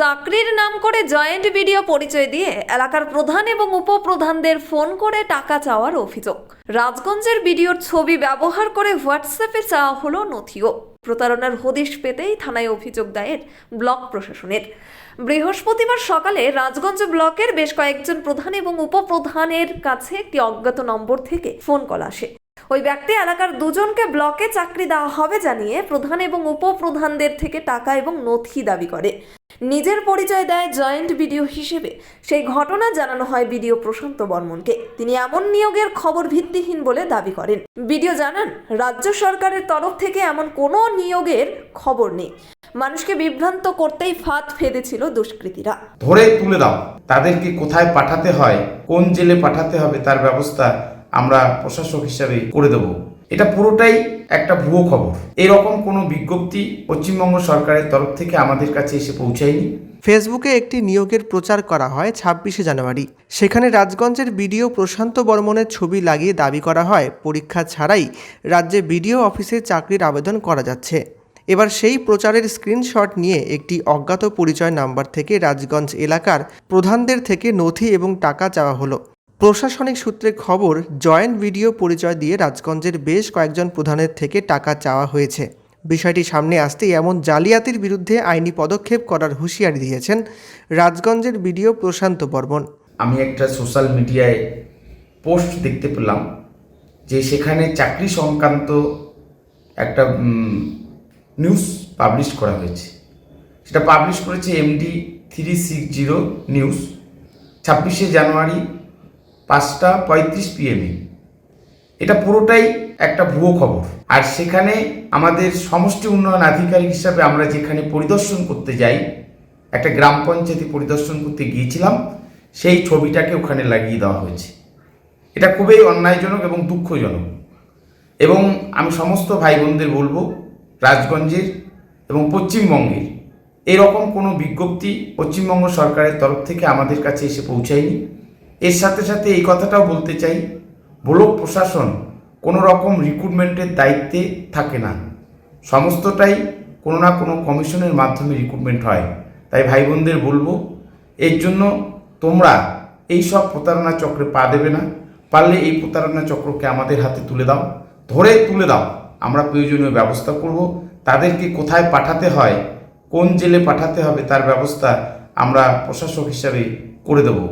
চাকরির নাম করে জয়েন্ট ভিডিও পরিচয় দিয়ে এলাকার প্রধান এবং উপপ্রধানদের ফোন করে টাকা চাওয়ার অভিযোগ। রাজগঞ্জের ভিডিওর ছবি ব্যবহার করে হোয়াটসঅ্যাপে চাওয়া হলো নথিও। প্রতারণার হদিশ পেতেই থানায় অভিযোগ দায়ের ব্লক প্রশাসনের। বৃহস্পতিবার সকালে রাজগঞ্জ ব্লকের বেশ কয়েকজন প্রধান এবং উপপ্রধানের কাছে একটি অজ্ঞাত নম্বর থেকে ফোন কল আসে। ওই ব্যক্তি এলাকার দুজনকে ব্লকে চাকরি দেওয়া হবে জানিয়ে প্রধান এবং উপপ্রধানদের থেকে টাকা এবং নথি দাবি করে। নিজের পরিচয় দেয় জয়েন্ট বিডিও হিসেবে। সেই ঘটনা জানানো হয় বিডিও প্রশান্ত বর্মনকে। তিনি এমন নিয়োগের খবর ভিত্তিহীন বলে দাবি করেন। বিডিও জানান, রাজ্য সরকারের তরফ থেকে এমন কোনো নিয়োগের খবর নেই। মানুষকে বিভ্রান্ত করতেই ফাঁদ ফেদেছিল দুষ্কৃতীরা। ধরে তুলে দাও, তাদেরকে কোথায় পাঠাতে হয়, কোন জেলে পাঠাতে হবে তার ব্যবস্থা আমরা প্রশাসক হিসাবে করে দেব। এটা পুরোটাই একটা ভুয়ো খবর। এরকম কোনো বিজ্ঞপ্তি পশ্চিমবঙ্গ সরকারের তরফ থেকে আমাদের কাছে এসে পৌঁছায়নি। ফেসবুকে একটি নিয়োগের প্রচার করা হয় ছাব্বিশে জানুয়ারি। সেখানে রাজগঞ্জের বিডিও প্রশান্ত বর্মনের ছবি লাগিয়ে দাবি করা হয়, পরীক্ষা ছাড়াই রাজ্যে বিডিও অফিসে চাকরির আবেদন করা যাচ্ছে। এবার সেই প্রচারের স্ক্রিনশট নিয়ে একটি অজ্ঞাত পরিচয় নাম্বার থেকে রাজগঞ্জ এলাকার প্রধানদের থেকে নথি এবং টাকা চাওয়া হলো। প্রশাসনিক সূত্রে খবর, জয়েন্ট ভিডিও পরিচয় দিয়ে রাজগঞ্জের বেশ কয়েকজন প্রধানের থেকে টাকা চাওয়া হয়েছে। বিষয়টি সামনে আসতেই এমন জালিয়াতির বিরুদ্ধে আইনি পদক্ষেপ করার হুঁশিয়ারি দিয়েছেন রাজগঞ্জের ভিডিও প্রশান্ত বর্মন। আমি একটা সোশ্যাল মিডিয়ায় পোস্ট দেখতে পেলাম যে সেখানে চাকরি সংক্রান্ত একটা নিউজ পাবলিশ করা হয়েছে। সেটা পাবলিশ করেছে MD three six zero news ছাব্বিশে জানুয়ারি পাঁচটা পঁয়ত্রিশ পিএমে এটা পুরোটাই একটা ভুয়ো খবর। আর সেখানে আমাদের সমষ্টি উন্নয়ন আধিকারিক হিসাবে আমরা যেখানে পরিদর্শন করতে যাই, একটা গ্রাম পঞ্চায়েতে পরিদর্শন করতে গিয়েছিলাম, সেই ছবিটাকে ওখানে লাগিয়ে দেওয়া হয়েছে। এটা খুবই অন্যায়জনক এবং দুঃখজনক। এবং আমি সমস্ত ভাই বোনদের বলব, রাজগঞ্জের এবং পশ্চিমবঙ্গের, এরকম কোনো বিজ্ঞপ্তি পশ্চিমবঙ্গ সরকারের তরফ থেকে আমাদের কাছে এসে পৌঁছায়নি। এর সাথে সাথে এই কথাটাও বলতে চাই, ব্লক প্রশাসন কোনো রকম রিক্রুটমেন্টের দায়িত্বে থাকে না। সমস্তটাই কোনো না কোনো কমিশনের মাধ্যমে রিক্রুটমেন্ট হয়। তাই ভাই বোনদের বলব, এর জন্য তোমরা এই সব প্রতারণা চক্রে পা দেবে না। পারলে এই প্রতারণা চক্রকে আমাদের হাতে তুলে দাও। ধরে তুলে দাও। আমরা প্রয়োজনীয় ব্যবস্থা করব। তাদেরকে কোথায় পাঠাতে হয়, কোন জেলে পাঠাতে হবে তার ব্যবস্থা আমরা প্রশাসক হিসাবে করে দেবো।